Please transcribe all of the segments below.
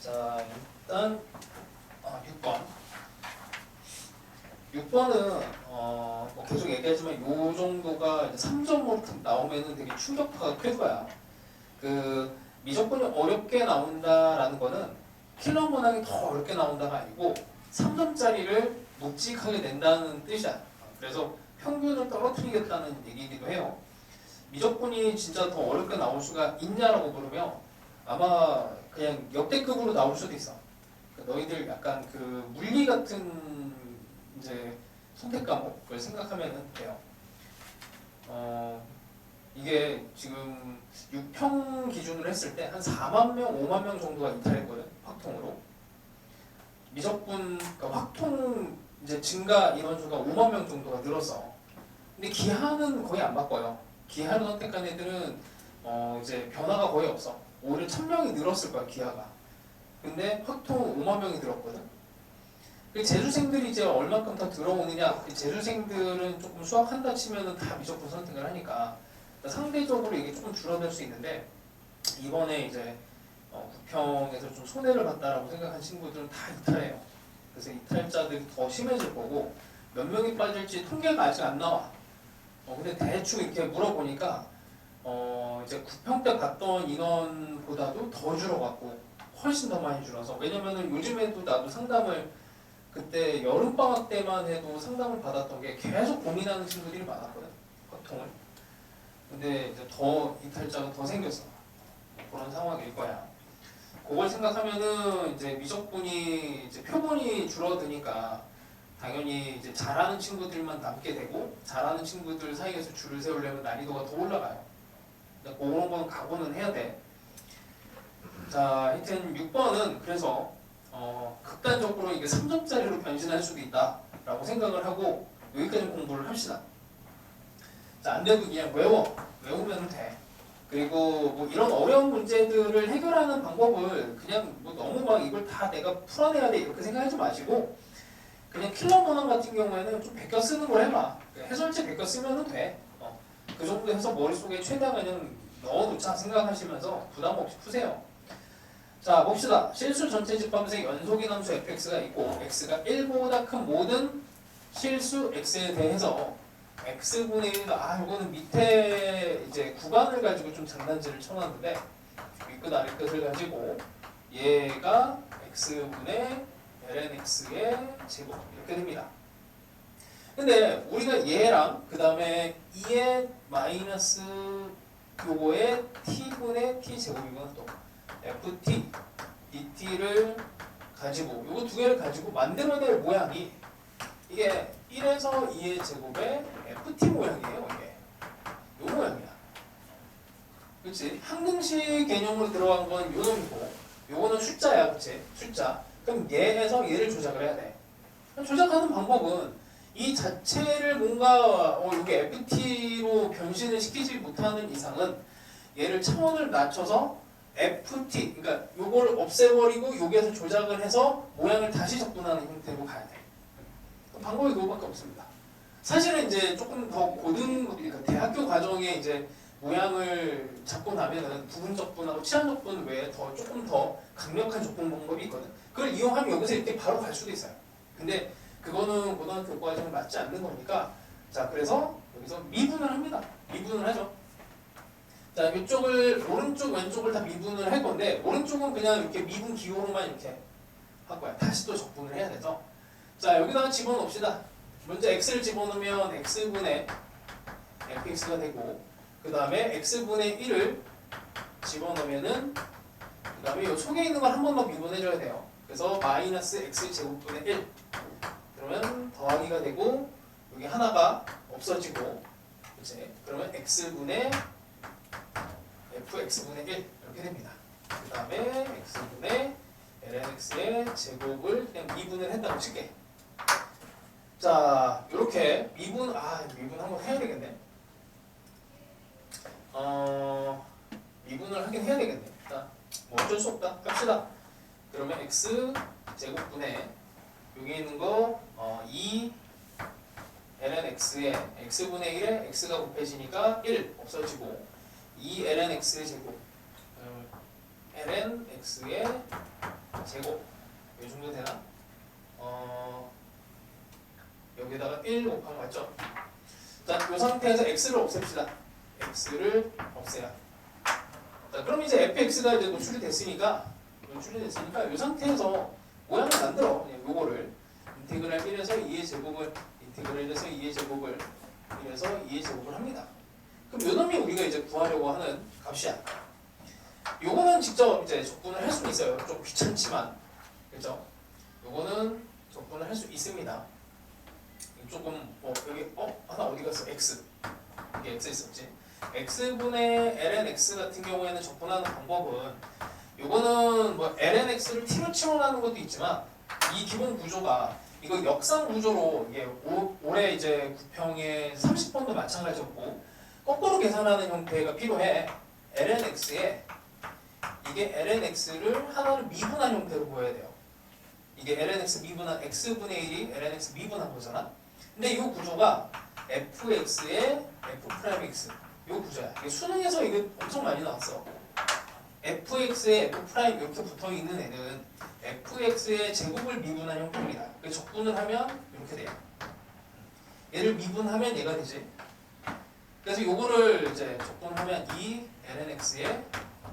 자, 일단 아, 6번. 6번은 어, 뭐 계속 얘기하지만 요 정도가 이제 3점으로 나오면은 되게 충격파가 클 거야. 그 미적분이 어렵게 나온다라는 거는 킬러 문항이 더 어렵게 나온다가 아니고 3점짜리를 묵직하게 낸다는 뜻이야. 그래서 평균을 떨어뜨리겠다는 얘기이기도 해요. 미적분이 진짜 더 어렵게 나올 수가 있냐라고 물으면 아마 그냥 역대급으로 나올 수도 있어. 그 너희들 약간 그 물리 같은 이제 선택 과목을 생각하면 돼요. 어, 이게 지금 6평 기준으로 했을 때 한 4만 명, 5만 명 정도가 이탈했거든, 확통으로. 미적분, 그러니까 확통 이제 증가 인원수가 5만 명 정도가 늘었어. 근데 기한은 거의 안 바꿔요. 기한을 선택한 애들은 어, 이제 변화가 거의 없어. 오히려 1000명이 늘었을 거야, 기하가. 근데 확통 5만 명이 늘었거든. 그 재수생들이 이제 얼마큼 더 들어오느냐. 그 재수생들은 조금 수학한다 치면은 다 미적분 선택을 하니까 상대적으로 이게 조금 줄어들 수 있는데 이번에 이제 어, 구평에서 좀 손해를 봤다라고 생각한 친구들은 다 이탈해요. 그래서 이탈자들이 더 심해질 거고 몇 명이 빠질지 통계가 아직 안 나와. 어, 근데 대충 이렇게 물어보니까 어, 이제 구평 때 봤던 인원보다도 더 줄어갖고 훨씬 더 많이 줄어서 왜냐면은 요즘에도 나도 상담을 그때 여름 방학 때만 해도 상담을 받았던 게 계속 고민하는 친구들이 많았거든 보통은. 근데 이제 더 이탈자가 더 생겼어. 그런 상황일 거야. 그걸 생각하면은 이제 미적분이 이제 표본이 줄어드니까 당연히 이제 잘하는 친구들만 남게 되고 잘하는 친구들 사이에서 줄을 세우려면 난이도가 더 올라가요 그런 건 각오는 해야 돼. 자, 하여튼 6번은 그래서 어, 극단적으로 이게 3점짜리로 변신할 수도 있다라고 생각을 하고 여기까지 공부를 합시다. 자, 안 돼도 그냥 외워. 외우면 돼. 그리고 뭐 이런 어려운 문제들을 해결하는 방법을 그냥 뭐 너무 막 이걸 다 내가 풀어내야 돼 이렇게 생각하지 마시고 그냥 킬러 문항 같은 경우에는 좀 베껴 쓰는 걸 해봐. 해설지 베껴 쓰면 돼. 어, 그 정도 해서 머릿속에 최대한 그냥 넣어놓자 생각하시면서 부담 없이 푸세요. 자 봅시다. 실수 전체 집합에서 연속인 함수 fx가 있고 x가 1보다 큰 모든 실수 x에 대해서 x분의 1도 아 이거는 밑에 이제 구간을 가지고 좀 장난질을 쳐놨는데 윗끝 아래끝을 가지고 얘가 x분의 ln x의 제곱 이렇게 됩니다. 근데 우리가 얘랑 그 다음에 2의 마이너스 요거의 t분의 t 제곱이건 또 ft, dt를 가지고 요거 두 개를 가지고 만들어낼 모양이 이게 1에서 2의 제곱의 ft 모양이에요 이게. 요 모양이야. 그렇지 항등식 개념으로 들어간 건 요 놈이고 요거는 숫자야 그치? 숫자. 그럼 얘에서 얘를 조작을 해야 돼. 조작하는 방법은 이 자체를 뭔가 어, 이게 FT로 변신을 시키지 못하는 이상은 얘를 차원을 낮춰서 FT 그러니까 요거를 없애버리고 여기에서 조작을 해서 모양을 다시 접근하는 형태로 가야 돼. 방법이 그거밖에 없습니다. 사실은 이제 조금 더 고등 그러니까 대학교 과정에 이제 모양을 잡고 나면은 부분 적분하고 치환 적분 외에 더 조금 더 강력한 적분 방법이 있거든. 그걸 이용하면 여기서 이렇게 바로 갈 수도 있어요. 근데 그거는 고등학교 과정에 맞지 않는 거니까 자 그래서 여기서 미분을 합니다. 미분을 하죠. 자 이쪽을 오른쪽 왼쪽을 다 미분을 할 건데 오른쪽은 그냥 이렇게 미분 기호로만 이렇게 할 거야. 다시 또 적분을 해야 돼서 자 여기다가 집어넣읍시다. 먼저 x를 집어넣으면 x분의 fx가 되고 그 다음에 x분의 1을 집어넣으면은 그 다음에 이 속에 있는 걸 한 번 더 미분해줘야 돼요. 그래서 마이너스 x 제곱분의 1 그러면 더하기가 되고 여기 하나가 없어지고 그치? 그러면 x분의 fx분의 1 이렇게 됩니다. 그 다음에 x분의 lnx의 제곱을 그냥 미분을 했다고 칠게. 자, 이렇게 미분 아 미분 한번 해야 되겠네. 어 미분을 하긴 해야 되겠네. 일단 뭐 어쩔 수 없다. 갑시다. 그러면 x 제곱분의 여기 있는 거 어, 2 ln x에 x분의 1에 x가 곱해지니까 1 없어지고 2 ln x의 제곱 음, ln x의 제곱 이 정도 되나? 어 여기다가 1 곱한 거 맞죠? 자, 이 상태에서 x를 없앱시다. x를 없애야. 자, 그럼 이제 fx가 이제 노출이 됐으니까 노출이 됐으니까 이 상태에서 모양을 만들어. 그냥 요거를 인테그랄 1에서 2의 제곱을 인테그랄 1에서 2의 제곱을 1에서 2의 제곱을 합니다. 그럼 요 놈이 우리가 이제 구하려고 하는 값이야. 요거는 직접 이제 적분을 할 수 있어요. 좀 귀찮지만. 그죠? 요거는 적분을 할 수 있습니다. 조금 뭐 여기 어 하나 어디 갔어 x 이게 x 있었지 x분의 lnx 같은 경우에는 적분하는 방법은 요거는 뭐 lnx를 t로 치환하는 것도 있지만 이 기본 구조가 이거 역상 구조로 이게 오, 올해 이제 구평의 30번도 마찬가지였고 거꾸로 계산하는 형태가 필요해 lnx에 이게 lnx를 하나를 미분한 형태로 보여야 돼요 이게 lnx 미분한 x분의 1이 lnx 미분한 거잖아 근데 이 구조가 fx의 f'x 이 구조야. 이게 수능에서 이거 엄청 많이 나왔어. Fx의 f' 이렇게 붙어 있는 애는 fx의 제곱을 미분한 형태입니다. 그 적분을 하면 이렇게 돼요. 얘를 미분하면 얘가 되지. 그래서 요거를 이제 적분하면 2 lnx의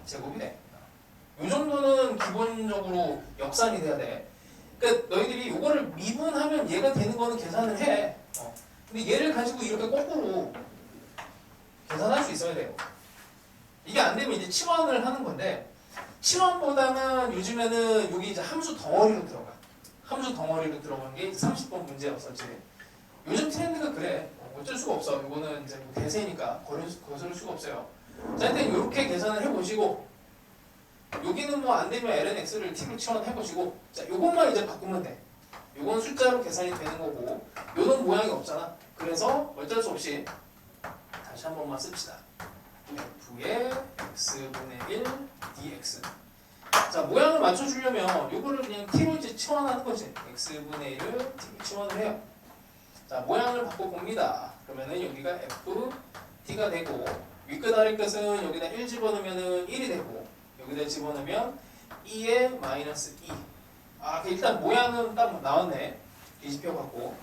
제곱이 돼. 요 정도는 기본적으로 역산이 돼야 돼. 그러니까 너희들이 요거를 미분하면 얘가 되는 거는 계산을 해. 어. 근데 얘를 가지고 이렇게 거꾸로 계산할 수 있어야 돼요. 이게 안 되면 이제 치환을 하는 건데 치환보다는 요즘에는 여기 이제 함수 덩어리로 들어가. 함수 덩어리로 들어간 게 30번 문제였었지. 요즘 트렌드가 그래. 어, 어쩔 수가 없어. 이거는 이제 뭐 대세니까 거스를 수가 없어요. 자, 일단 이렇게 계산을 해보시고 여기는 뭐 안 되면 lnx를 t로 치환해 보시고 자, 요것만 이제 바꾸면 돼. 요건 숫자로 계산이 되는 거고 요는 모양이 없잖아. 그래서 어쩔 수 없이 다시 한 번만 씁시다. F의 x분의 1 dx 자 모양을 맞춰주려면 요거를 그냥 t로 이제 치환하는 거지. x분의 1을 t로 치환을 해요. 자 모양을 바꿔봅니다. 그러면은 여기가 f t가 되고 윗끝 아래끝은 여기다 1 집어넣으면은 1이 되고 여기다 집어넣으면 2에 마이너스 2. 아, 그 일단 모양은 딱 나왔네. 뒤집혀 갖고.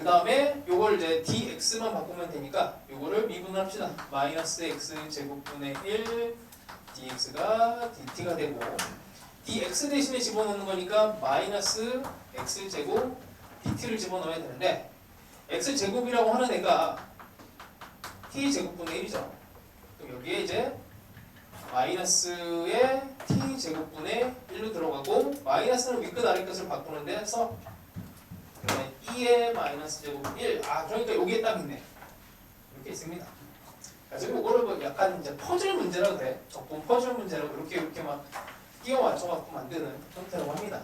그 다음에 요걸 이제 dx만 바꾸면 되니까 요거를 미분합시다. 마이너스 x 제곱분의 1 dx가 dt가 되고 dx 대신에 집어넣는 거니까 마이너스 x 제곱 dt를 집어넣어야 되는데 x 제곱이라고 하는 애가 t 제곱분의 1이죠. 그럼 여기에 이제 마이너스의 t 제곱분의 1로 들어가고 마이너스는 윗끝 아래 끝을 바꾸는데 써 그러면 2의 마이너스 제곱 1. 아 그러니까 여기에 딱 있네. 이렇게 있습니다. 그래서 이거를 뭐 약간 이제 퍼즐 문제라고 돼. 적분 퍼즐 문제라고 이렇게 이렇게 막 끼워 맞춰갖고 만드는 형태라고 합니다.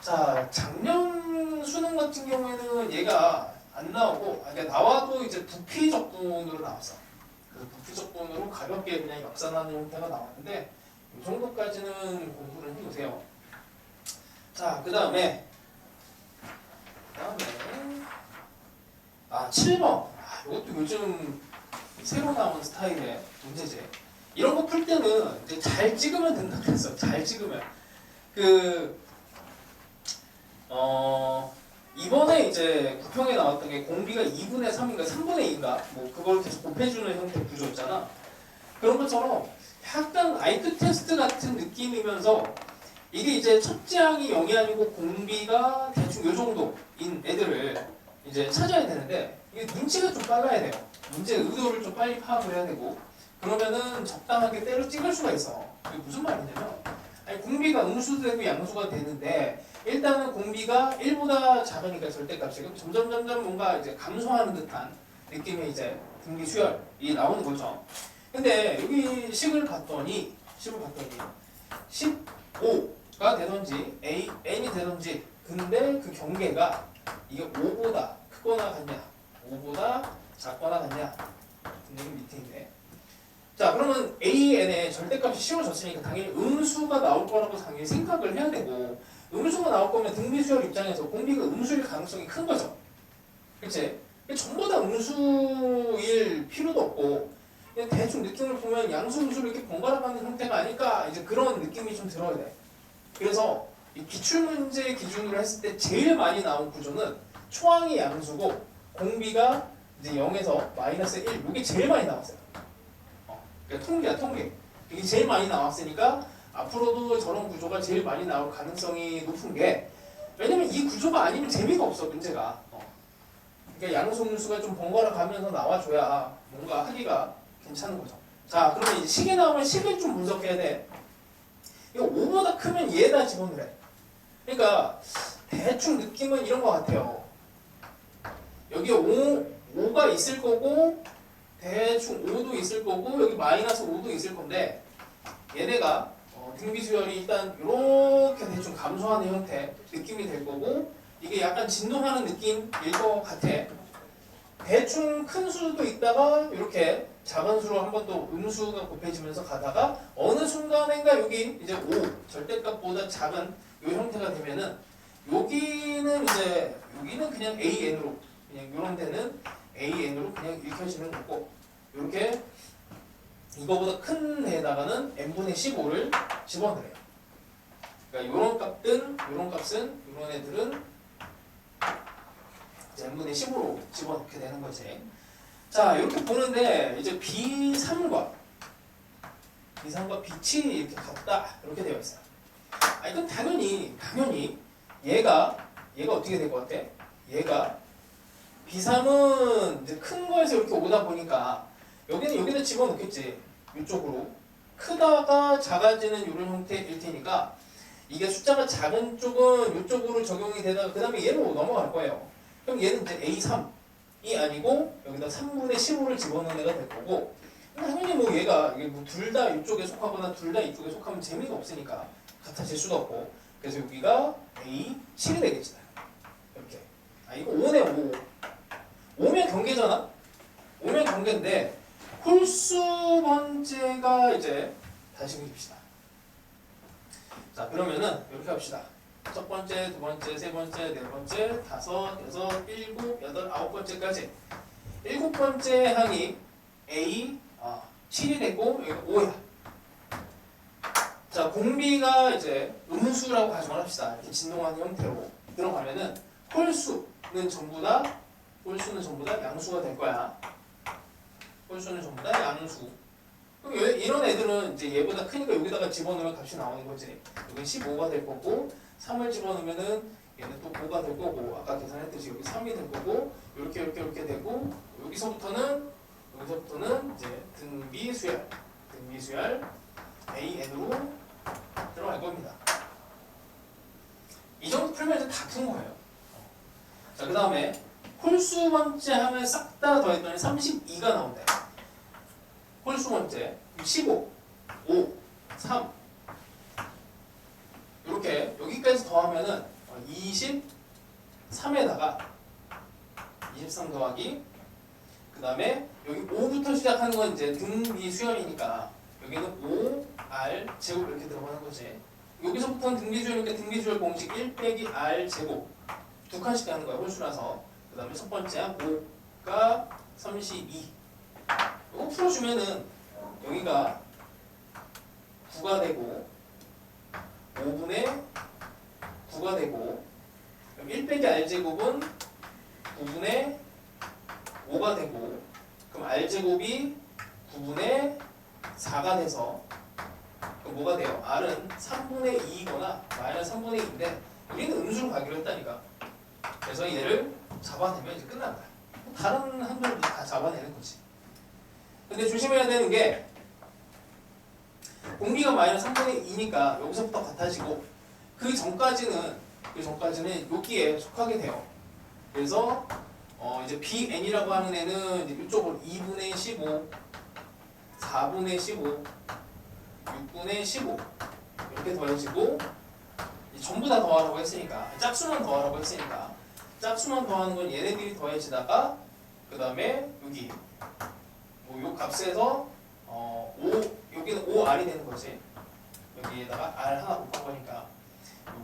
자 작년 수능 같은 경우에는 얘가 안 나오고 아, 그러니까 나와도 이제 부피 적분으로 나왔어. 부피 적분으로 가볍게 그냥 역산하는 형태가 나왔는데 이 정도까지는 공부를 해보세요. 자, 그 다음에 그 다음에 아 7번 아, 이것도 요즘 새로 나온 스타일의 문제제. 이런 거 풀 때는 이제 잘 찍으면 된다 그랬어. 잘 찍으면. 그 어, 이번에 이제 구평에 나왔던 게 공비가 2분의 3인가 3분의 2인가? 뭐 그걸 계속 곱해주는 형태 구조였잖아. 그런 것처럼 약간 아이큐 테스트 같은 느낌이면서 이게 이제 첫째 항이 0이 아니고 공비가 대충 요 정도인 애들을 이제 찾아야 되는데 이게 눈치가 좀 빨라야 돼요. 문제 의도를 좀 빨리 파악을 해야 되고 그러면은 적당하게 때려 찍을 수가 있어. 이게 무슨 말이냐면 아니 공비가 음수도 되고 양수가 되는데 일단은 공비가 1보다 작으니까 절대값이 그럼 점점 점점 뭔가 이제 감소하는 듯한 느낌의 이제 분기 수열이 나오는 거죠. 근데 여기 식을 봤더니 식을 봤더니 15가 되던지 A, N이 되던지 근데 그 경계가 이게 5보다 크거나 같냐 5보다 작거나 같냐 분명히 밑에 있네 자 그러면 AN의 절대값이 씌워졌으니까 당연히 음수가 나올 거라고 당연히 생각을 해야 되고 음수가 나올 거면 등비수열 입장에서 공비가 음수일 가능성이 큰 거죠. 그치? 전부 다 음수일 필요도 없고 그냥 대충 느낌을 보면 양수 음수를 이렇게 번갈아 가는 형태가 아닐까 이제 그런 느낌이 좀 들어야 돼. 그래서 이 기출문제 기준으로 했을 때 제일 많이 나온 구조는 초항이 양수고 공비가 이제 0에서 마이너스 1 이게 제일 많이 나왔어요. 어, 그러니까 통계야 통계. 이게 제일 많이 나왔으니까 앞으로도 저런 구조가 제일 많이 나올 가능성이 높은 게 왜냐면 이 구조가 아니면 재미가 없어 문제가. 어. 그러니까 양수음수가 좀 번갈아 가면서 나와줘야 뭔가 하기가 괜찮은 거죠. 자 그러면 이제 식이 나오면 식을 좀 분석해야 돼. 이거 5보다 크면 얘다 집어넣으래. 그러니까 대충 느낌은 이런 것 같아요. 여기 5, 5가 있을 거고 대충 5도 있을 거고 여기 마이너스 5도 있을 건데 얘네가 어, 등비수열이 일단 이렇게 대충 감소하는 형태 느낌이 될 거고 이게 약간 진동하는 느낌일 것 같아. 대충 큰 수도 있다가 이렇게 작은 수로 한번또 음수가 곱해지면서 가다가 어느 순간인가 여기 이제 5 절대값보다 작은 이 형태가 되면은 여기는 이제 여기는 그냥 AN으로 그냥 이런 데는 AN으로 그냥 읽혀지는 거고 이렇게 이거보다 큰 데다가는 n분의 15를 집어넣어요. 그러니까 이런 값은 이런 값은 이런 애들은 n분의 15로 집어넣게 되는 거지. 자 이렇게 보는데 이제 B3과 B3과 B7이 이렇게 같다 이렇게 되어 있어요. 아 이건 당연히 당연히 얘가 얘가 어떻게 될 것 같아? 얘가 B3은 이제 큰 거에서 이렇게 오다 보니까 여기는 여기다 집어넣겠지 이쪽으로. 크다가 작아지는 이런 형태일 테니까 이게 숫자가 작은 쪽은 이쪽으로 적용이 되다가 그 다음에 얘로 넘어갈 거예요. 그럼 얘는 이제 A3이 아니고 여기다 3분의 15를 집어넣는 애가 될 거고. 당연히 뭐 얘가 이게 뭐 둘 다 이쪽에 속하거나 둘 다 이쪽에 속하면 재미가 없으니까 같아질 수도 없고. 그래서 여기가 A7이 되겠지 아 이거 5네 5 5면 경계잖아? 5면 경계인데 홀수 번째가 이제 다시 그립시다. 자 그러면은 이렇게 합시다. 첫 번째, 두 번째, 세 번째, 네 번째, 다섯, 여섯, 일곱, 여덟, 아홉 번째까지. 일곱 번째 항이 A 아, 7이 되고 여기 5야. 자 공비가 이제 음수라고 가정을 합시다. 이렇게 진동하는 형태로 들어가면은 홀수 는 전부 다 홀수는 전부 다 양수가 될 거야. 홀수는 전부 다 양수. 그럼 얘- 이런 애들은 이제 얘보다 크니까 여기다가 집어넣으면 값이 나오는 거지. 여기 15가 될 거고 3을 집어넣으면은 얘는 또 5가 될 거고 아까 계산했듯이 여기 3이 될 거고 이렇게 이렇게 이렇게 되고 여기서부터는 여기서부터는 이제 등비 수열 등비 수열 AN으로 들어갈 겁니다. 이 정도 풀면 이제 다 푼 거예요. 자, 그 다음에 홀수 번째 하면 싹 다 더했더니 32가 나온대. 홀수 번째 15, 5, 3 이렇게 여기까지 더하면은 23에다가 23 더하기 그 다음에 여기 5부터 시작하는 건 이제 등비 수열이니까 여기는 5R 제곱 이렇게 들어가는 거지. 여기서부터는 등비 수열이니까 등비 수열 공식 1 빼기 R 제곱 두 칸씩 가는 거야 홀수라서. 그 다음에 첫 번째 5가 32 이거 풀어주면은 여기가 9가 되고 5분의 9가 되고 그럼 1 빼기 r제곱은 9분의 5가 되고 그럼 r제곱이 9분의 4가 돼서 그럼 뭐가 돼요? r은 3분의 2이거나 마이너스 3분의 2인데 우리는 음수로 가기로 했다니까 그래서 얘를 잡아내면 이제 끝난 거야 다른 한별도 다 잡아내는 거지 근데 조심해야 되는 게 공비가 마이너스 3분의 2니까 여기서부터 같아지고 그 전까지는 그 전까지는 여기에 속하게 돼요. 그래서 어 이제 BN이라고 하는 애는 이제 이쪽으로 2분의 15, 4분의 15, 6분의 15 이렇게 더해지고 전부 다 더하라고 했으니까 짝수만 더하라고 했으니까 짝수만 더하는 건 얘네들이 더해지다가 그 다음에 여기 뭐 요 값에서 어, 5 여기는 5r이 되는 거지. 여기에다가 r 하나 곱한 거니까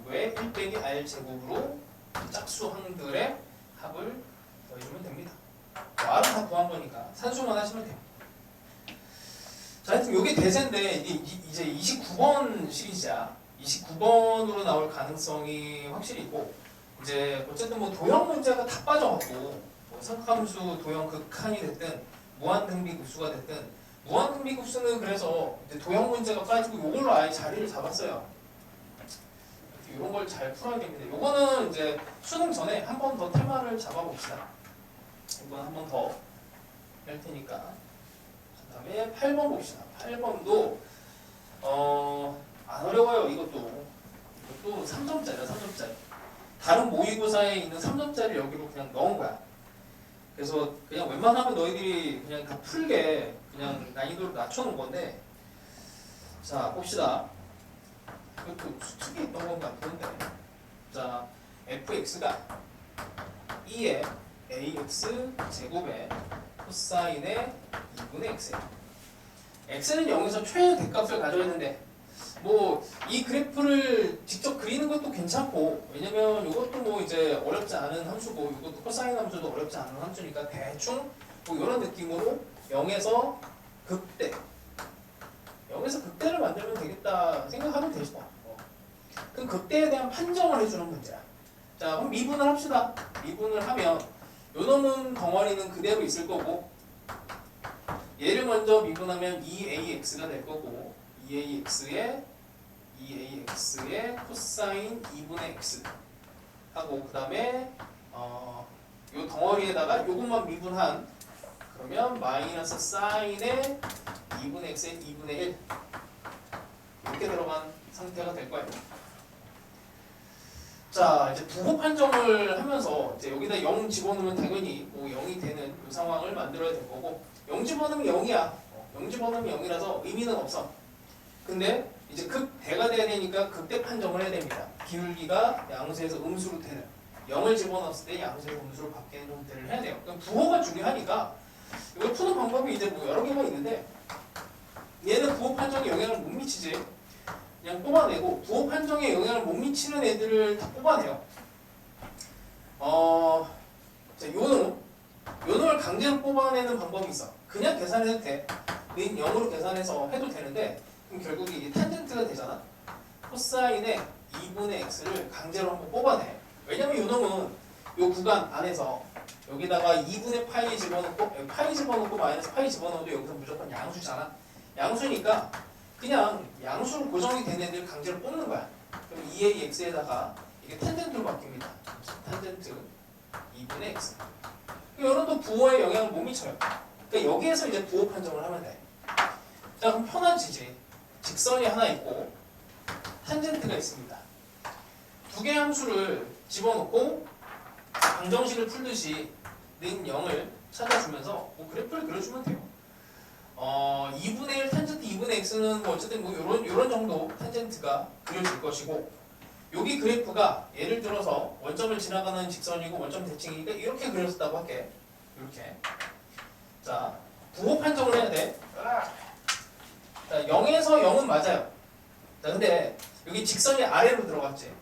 요거에 1 빼기 r 제곱으로 짝수 항들의 합을 더해주면 됩니다. 뭐 r은 다 구한 거니까 산수만 하시면 돼요. 자, 하여튼 요게 대세인데 이제 29번 시리즈야. 29번으로 나올 가능성이 확실히 있고 이제 어쨌든 뭐 도형 문제가 다 빠져갖고 뭐 삼함수 도형 극한이 됐든 무한 등비 급수가 됐든 무한 등비 급수는 그래서 이제 도형 문제가 빠지고 이걸로 아예 자리를 잡았어요. 이런 걸 잘 풀어야 됩니다. 요거는 이제 수능 전에 한 번 더 테마를 잡아봅시다. 이건 한 번 더 할 테니까. 그 다음에 8번 봅시다. 8번도 어, 안 어려워요. 이것도 이것도 3점짜리야. 3점짜리. 다른 모의고사에 있는 3점짜리 여기로 그냥 넣은 거야. 그래서 그냥 웬만하면 너희들이 그냥 다 풀게 그냥 난이도를 낮춰놓은 건데 자 봅시다. 이것도 수특이 있던 건 같은데 자 fx가 2의 ax 제곱에 코사인의 2분의 x예요. x는 0에서 최대 대값을 가져야 되는데 뭐 이 그래프를 직접 그리는 것도 괜찮고 왜냐면 이것도 뭐 이제 어렵지 않은 함수고 이것도 코사인 함수도 어렵지 않은 함수니까 대충 뭐 이런 느낌으로 0에서 극대 0에서 극대를 만들면 되겠다 생각하면 되죠. 어. 그럼 극대에 대한 판정을 해주는 문제야. 자 그럼 미분을 합시다. 미분을 하면 요 놈은 덩어리는 그대로 있을 거고 얘를 먼저 미분하면 2ax가 될 거고 2ax의 2ax의 코사인 2분의 x 하고 그 다음에 어, 요 덩어리에다가 요것만 미분한 그러면 마이너스 사인의 2분의 x의 2분의 1 이렇게 들어간 상태가 될 거예요. 자 이제 부호 판정을 하면서 이제 여기다 0 집어넣으면 당연히 뭐 0이 되는 이 상황을 만들어야 될 거고 0 집어넣으면 0이야. 0 집어넣으면 0이라서 의미는 없어. 근데 이제 극대가 돼야 되니까 극대 판정을 해야 됩니다. 기울기가 양수에서 음수로 되는 0을 집어넣었을 때 양수에서 음수로 바뀌는 형태를 해야 돼요. 그럼 부호가 중요하니까 이걸 푸는 방법이 이제 뭐 여러 개가 있는데 얘는 부호 판정에 영향을 못 미치지. 그냥 뽑아내고 부호 판정에 영향을 못 미치는 애들을 다 뽑아내요. 어, 자, 요 놈, 요 놈을 강제로 뽑아내는 방법이 있어. 그냥 계산해도 돼. 는 0으로 계산해서 해도 되는데 그럼 결국에 이게 탄젠트가 되잖아. 코사인의 2분의 x를 강제로 한번 뽑아내. 왜냐면 요놈은 요 구간 안에서 여기다가 2분의 파이 집어넣고 파이 집어넣고 마이너스 파이 집어넣어도 여기서 무조건 양수잖아. 양수니까 그냥 양수로 고정이 된 애들 강제로 뽑는 거야. 그럼 2ax에다가 이게 탄젠트로 바뀝니다. 탄젠트 2분의 x. 이런 또 부호에 영향을 못 미쳐요. 그러니까 여기에서 이제 부호 판정을 하면 돼. 자 그럼 편하지지. 직선이 하나 있고 탄젠트가 있습니다. 두 개의 함수를 집어넣고 방정식을 풀듯이 는 0을 찾아주면서 뭐 그래프를 그려주면 돼요. 어, 2분의 1 탄젠트 2분의 x는 뭐 어쨌든 뭐 요런 요런 정도 탄젠트가 그려질 것이고 여기 그래프가 예를 들어서 원점을 지나가는 직선이고 원점 대칭이니까 이렇게 그렸다고 할게. 이렇게. 자, 부호 판정을 해야 돼. 자, 0에서 0은 맞아요. 자, 근데 여기 직선이 아래로 들어갔지.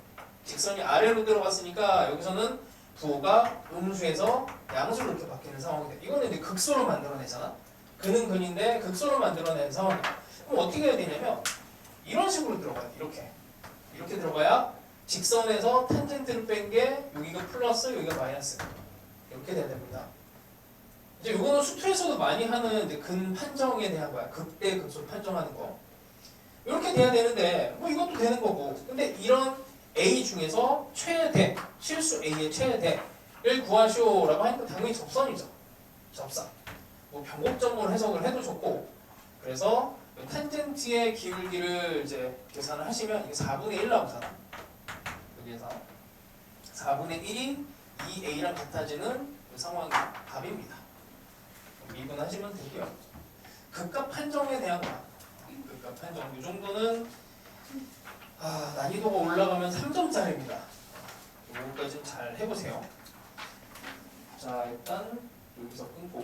직선이 아래로 들어갔으니까 여기서는 부호가 음수에서 양수로 이렇게 바뀌는 상황이 돼. 이거는 이제 극소로 만들어내잖아. 근은 근인데 극소로 만들어낸 상황이야. 그럼 어떻게 해야 되냐면 이런 식으로 들어가야 돼. 이렇게. 이렇게 들어가야 직선에서 탄젠트를 뺀 게 여기가 플러스 여기가 마이너스. 이렇게 돼야 됩니다. 이제 이거는 수투에서도 많이 하는 이제 근 판정에 대한 거야. 극대 극소 판정하는 거. 이렇게 돼야 되는데 뭐 이것도 되는 거고. 근데 이런 A 중에서 최대 실수 A의 최대를 구하시오라고 하니까 당연히 접선이죠. 접선. 뭐 변곡점으로 해석을 해도 좋고. 그래서 탄젠트의 기울기를 이제 계산을 하시면 이게 4분의 1 나오잖아. 여기에서 4분의 1이 2A랑 같아지는 그 상황이 답입니다. 미분하시면 되고요. 극값 판정에 대한 거. 판정. 이 정도는 아, 난이도가 올라가면 3점짜리입니다. 이거까지 좀잘 해보세요. 자, 일단 여기서 끊고